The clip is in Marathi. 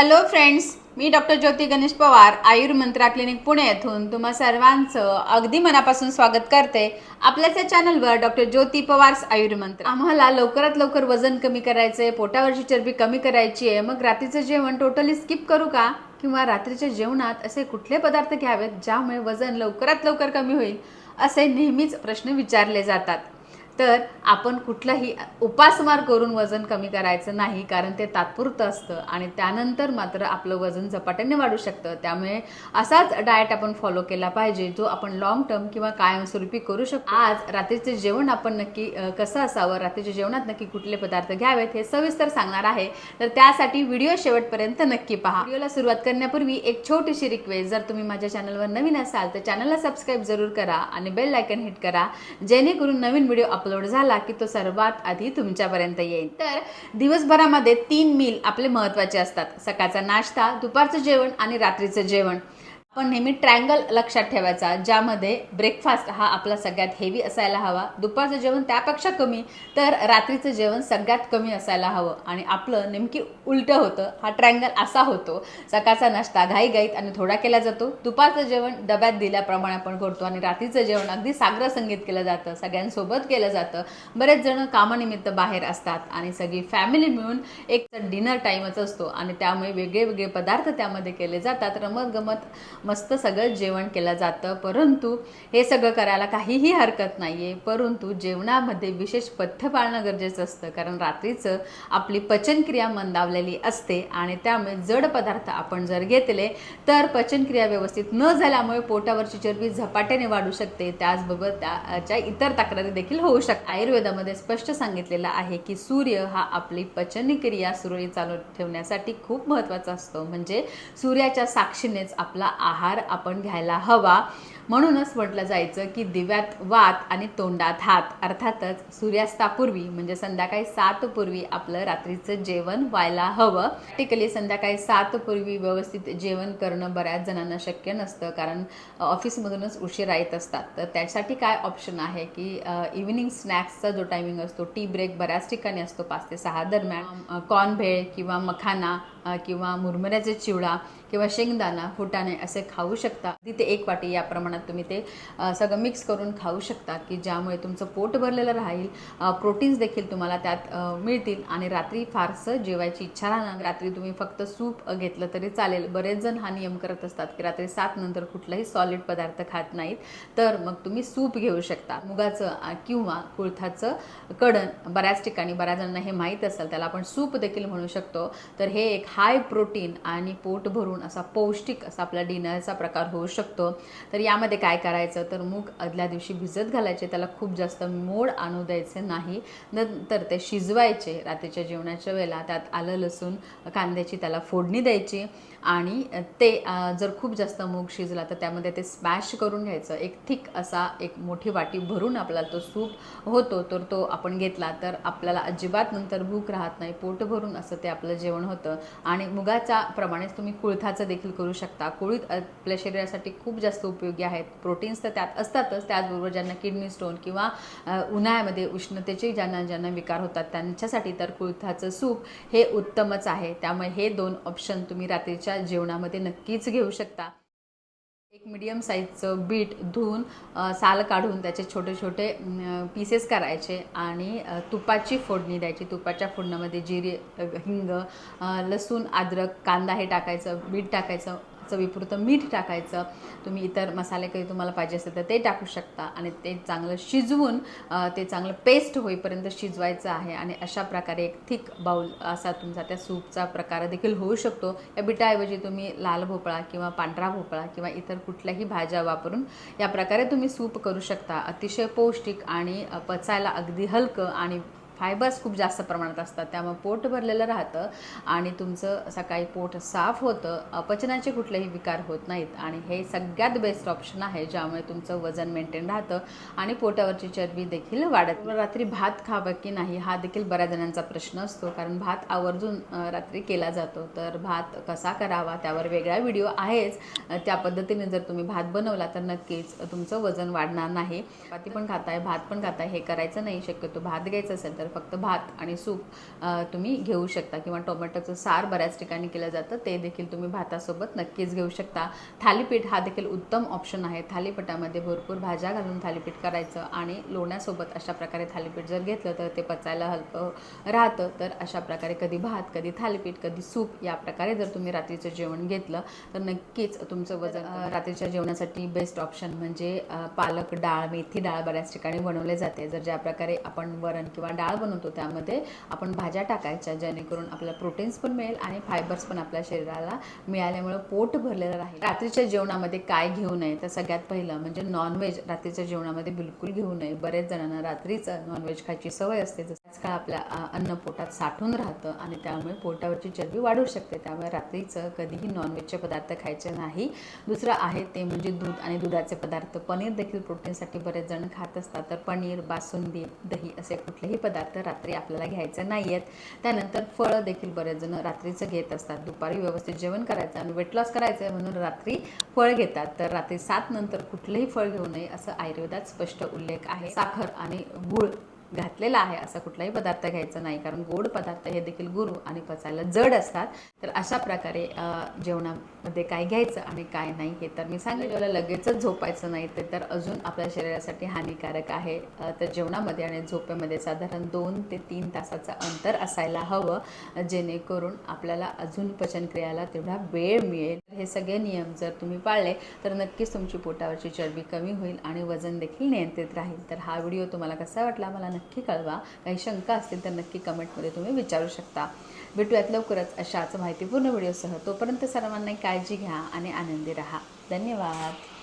हॅलो फ्रेंड्स मी डॉक्टर ज्योती गणेश पवार आयुर्मंत्रा क्लिनिक पुणे येथून तुम्हा सर्वांचं अगदी मनापासून स्वागत करते आपल्याच या चॅनलवर डॉक्टर ज्योती पवार्स आयुर्मंत्र आम्हाला लवकरात लवकर वजन कमी करायचं आहे पोटावरची चरबी कमी करायची आहे मग रात्रीचं जेवण टोटली स्किप करू का? किंवा रात्रीच्या जेवणात असे कुठले पदार्थ घ्यावेत ज्यामुळे वजन लवकरात लवकर कमी होईल? असे नेहमीच प्रश्न विचारले जातात. तर आपण कुठलाही उपासमार करून वजन कमी करायचं नाही कारण ते तात्पुरतं असतं आणि त्यानंतर मात्र आपलं वजन झपाट्याने वाढू शकतं. त्यामुळे असाच डाएट आपण फॉलो केला पाहिजे जो आपण लॉंग टर्म किंवा कायमस्वरूपी करू शकतो. आज रात्रीचे जेवण आपण नक्की कसं असावं रात्रीच्या जेवणात नक्की कुठले पदार्थ घ्यावेत हे सविस्तर सांगणार आहे. तर त्यासाठी व्हिडिओ शेवटपर्यंत नक्की पहा. व्हिडिओला सुरुवात करण्यापूर्वी एक छोटीशी रिक्वेस्ट जर तुम्ही माझ्या चॅनलवर नवीन असाल तर चॅनलला सबस्क्राईब जरूर करा आणि बेल आयकन हिट करा. जेणेकरून नवीन व्हिडिओ अपलोड झाला की तो सर्वात आधी तुमच्यापर्यंत येईल. तर दिवसभरामध्ये तीन मील आपले महत्त्वाचे असतात. सकाळचा नाश्ता दुपारचं जेवण आणि रात्रीचं जेवण. आपण नेहमी ट्रँगल लक्षात ठेवायचा ज्यामध्ये ब्रेकफास्ट हा आपला सगळ्यात हेवी असायला हवा. दुपारचं जेवण त्यापेक्षा कमी तर रात्रीचं जेवण सगळ्यात कमी असायला हवं. आणि आपलं नेमकी उलटं होतं हा ट्रँगल असा होतो सकाळचा नाश्ता घाईघाईत आणि थोडा केला जातो. दुपारचं जेवण डब्यात दिल्याप्रमाणे आपण करतो आणि रात्रीचं जेवण अगदी साग्र संगीत केलं जातं सगळ्यांसोबत केलं जातं. बरेच जण कामानिमित्त बाहेर असतात आणि सगळी फॅमिली मिळून एक डिनर टाईमच असतो आणि त्यामुळे वेगळे वेगळे पदार्थ त्यामध्ये केले जातात. रमत गमत मस्त सगळं जेवण केलं जातं. परंतु हे सगळं करायला काहीही हरकत नाही आहे परंतु जेवणामध्ये विशेष पथ्य पाळणं गरजेचं असतं. कारण रात्रीचं आपली पचनक्रिया मंदावलेली असते आणि त्यामुळे जड पदार्थ आपण जर घेतले तर पचनक्रिया व्यवस्थित न झाल्यामुळे पोटावरची चरबी झपाट्याने वाढू शकते. त्याचबरोबर त्याच्या इतर तक्रारी देखील होऊ शकतात. आयुर्वेदामध्ये स्पष्ट सांगितलेलं आहे की सूर्य हा आपली पचनक्रिया सुरळीत चालू ठेवण्यासाठी खूप महत्त्वाचा असतो. म्हणजे सूर्याच्या साक्षीनेच आपला आहार आपण घ्यायला हवा. म्हणूनच म्हटलं जायचं की दिव्यात वात आणि तोंडात हात. अर्थातच सूर्यास्तापूर्वी म्हणजे संध्याकाळी सात पूर्वी आपलं रात्रीचं जेवण व्हायला हवं. टिकली संध्याकाळी सात पूर्वी व्यवस्थित जेवण करणं बऱ्याच जणांना शक्य नसतं. कारण ऑफिसमधूनच उशिरा येत असतात. तर त्यासाठी काय ऑप्शन आहे की इव्हिनिंग स्नॅक्सचा जो टायमिंग असतो टी ब्रेक बऱ्याच ठिकाणी असतो पाच ते सहा दरम्यान. कॉर्न भेळ किंवा मखाना किंवा मुरमुऱ्याचे चिवडा किंवा शेंगदाणा फुटाणे असे खाऊ शकता. तिथे एक वाटी या प्रमाणात तुम्ही ते सगळं मिक्स करून खाऊ शकता की ज्यामुळे तुमचं पोट भरलेलं राहील. प्रोटीन्स देखील तुम्हाला त्यात मिळतील. आणि रात्री फारसं जेवायची इच्छा राहणार रात्री तुम्ही फक्त सूप घेतलं तरी चालेल. बरेच जण हा नियम करत असतात की रात्री सात नंतर कुठलाही सॉलिड पदार्थ खात नाहीत तर मग तुम्ही सूप घेऊ शकता. मुगाचं किंवा कुळथाचं कडण बऱ्याच ठिकाणी बऱ्याच जणांना हे माहीत असेल त्याला आपण सूप देखील म्हणू शकतो. तर हे एक हाय प्रोटीन आणि पोट भरून असा पौष्टिक असा आपला डिनरचा प्रकार होऊ शकतो. तर यामध्ये काय करायचं? तर मूग आदल्या दिवशी भिजत घालायचे. त्याला खूप जास्त मोड आणू द्यायचे नाही. नंतर ते शिजवायचे रात्रीच्या जेवणाच्या वेळेला. त्यात आलं लसूण कांद्याची त्याला फोडणी द्यायची. आणि ते जर खूप जास्त मूग शिजला तर त्यामध्ये ते स्मॅश करून घ्यायचं. एक थिक असा एक मोठी वाटी भरून आपल्याला तो सूप होतो. तर तो आपण घेतला तर आपल्याला अजिबात नंतर भूक राहत नाही. पोट भरून असं ते आपलं जेवण होतं. आणि मुगाच्या प्रमाणेच तुम्ही कुळथाचं देखील करू शकता. कुळीत आपल्या शरीरासाठी खूप जास्त उपयोगी आहेत. प्रोटीन्स तर त्यात असतातच. त्याचबरोबर ज्यांना किडनी स्टोन किंवा उन्हाळ्यामध्ये उष्णतेचे ज्यांना ज्यांना विकार होतात त्यांच्यासाठी तर कुळथाचं सूप हे उत्तमच आहे. त्यामुळे हे दोन ऑप्शन तुम्ही रात्रीच्या जेवणामध्ये नक्कीच घेऊ शकता. एक मीडियम साईजचं बीट धुवून साल काढून त्याचे छोटे छोटे पीसेस करायचे आणि तुपाची फोडणी द्यायची. तुपाच्या फोडण्यामध्ये जिरे हिंग लसूण अद्रक कांदा हे टाकायचं बीट टाकायचं चवीपुरतं मीठ टाकायचं. तुम्ही इतर मसाले काही तुम्हाला पाहिजे असेल तर ते टाकू शकता आणि ते चांगलं शिजवून ते चांगलं पेस्ट होईपर्यंत शिजवायचं आहे आणि अशा प्रकारे एक थिक बाऊल असा तुमचा त्या सूपचा प्रकार देखील होऊ शकतो. या बिटाऐवजी तुम्ही लाल भोपळा किंवा पांढरा भोपळा किंवा इतर कुठल्याही भाज्या वापरून या प्रकारे तुम्ही सूप करू शकता. अतिशय पौष्टिक आणि पचायला अगदी हलकं आणि फायबर्स खूप जास्त प्रमाणात असतात त्यामुळे पोट भरलेलं राहतं आणि तुमचं सकाळी पोट साफ होतं अपचनाचे कुठलेही विकार होत नाहीत आणि हे सगळ्यात बेस्ट ऑप्शन आहे ज्यामुळे तुमचं वजन मेंटेन राहतं आणि पोटावरची चरबी देखील वाढत रात्री भात खावं की नाही हा देखील बऱ्याच जणांचा प्रश्न असतो कारण भात आवर्जून रात्री केला जातो. तर भात कसा करावा त्यावर वेगळा व्हिडिओ आहेच. त्या पद्धतीने जर तुम्ही भात बनवला तर नक्कीच तुमचं वजन वाढणार नाही. चपाती पण खाताय भात पण खाताय हे करायचं नाही. शक्यतो भात घ्यायचं असेल तर फक्त भात आणि सूप तुम्ही घेऊ शकता किंवा टोमॅटोचं सार बऱ्याच ठिकाणी केलं जातं. ते देखील तुम्ही भातासोबत नक्कीच घेऊ शकता. थालीपीठ हा देखील उत्तम ऑप्शन आहे. थालीपीठामध्ये भरपूर भाज्या घालून थालीपीठ करायचं आणि लोण्यासोबत अशा प्रकारे थालीपीठ जर घेतलं तर ते पचायला हलकं राहतं. तर अशा प्रकारे कधी भात कधी थालीपीठ कधी सूप या प्रकारे जर तुम्ही रात्रीचं जेवण घेतलं तर नक्कीच तुमचं वजन रात्रीच्या जेवणासाठी बेस्ट ऑप्शन म्हणजे पालक डाळ मेथी डाळ बऱ्याच ठिकाणी बनवले जाते. जर ज्या प्रकारे आपण वरण किंवा डाळ बनवतो त्यामध्ये. आपण भाज्या टाकायच्या जेणेकरून आपल्याला प्रोटीन्स पण मिळेल आणि फायबर्स पण आपल्या शरीराला मिळाल्यामुळे पोट भरलेलं राहील. रात्रीच्या जेवणामध्ये काय घेऊ नये? तर सगळ्यात पहिलं म्हणजे नॉनव्हेज रात्रीच्या जेवणामध्ये बिलकुल घेऊ नये. बरेच जणांना रात्रीच नॉनव्हेज खायची सवय असते आजकाल आपल्या अन्न पोटात साठून राहतं आणि त्यामुळे पोटावरची चरबी वाढू शकते. त्यामुळे रात्रीचं कधीही नॉनव्हेजचे पदार्थ खायचे नाही. दुसरं आहे ते म्हणजे दूध आणि दुधाचे पदार्थ. पनीर देखील प्रोटीनसाठी बरेच जण खात असतात. तर पनीर बासुंदी दही असे कुठलेही पदार्थ रात्री आपल्याला घ्यायचे नाही आहेत त्यानंतर फळं देखील बरेच जण रात्रीचं घेत असतात. दुपारी व्यवस्थित जेवण करायचं आणि वेट लॉस करायचं आहे म्हणून रात्री फळ घेतात. तर रात्री सात नंतर कुठलंही फळ घेऊ नये असं आयुर्वेदात स्पष्ट उल्लेख आहे. साखर आणि गुळ घातलेला आहे असा कुठलाही पदार्थ घ्यायचा नाही. कारण गोड पदार्थ हे देखील गुरु आणि पचायला जड असतात. तर अशा प्रकारे जेवणामध्ये काय घ्यायचं आणि काय नाही हे तर मी सांगितलेलं लगेचच झोपायचं नाही ते तर अजून आपल्या शरीरासाठी हानिकारक आहे. तर जेवणामध्ये आणि झोपेमध्ये साधारण दोन ते तीन तासाचं अंतर असायला हवं जेणेकरून आपल्याला अजून पचनक्रियाला तेवढा वेळ मिळेल. हे सगळे नियम जर तुम्ही पाळले तर नक्कीच तुमची पोटावरची चरबी कमी होईल आणि वजन देखील नियंत्रित राहील. तर हा व्हिडिओ तुम्हाला कसा वाटला मला नक्की कळवा. काही शंका असतील तर नक्की कमेंटमध्ये तुम्ही विचारू शकता. भेटूयात लवकरच अशाच माहितीपूर्ण व्हिडिओसह. तोपर्यंत सर्वांना काळजी घ्या आणि आनंदी राहा. धन्यवाद.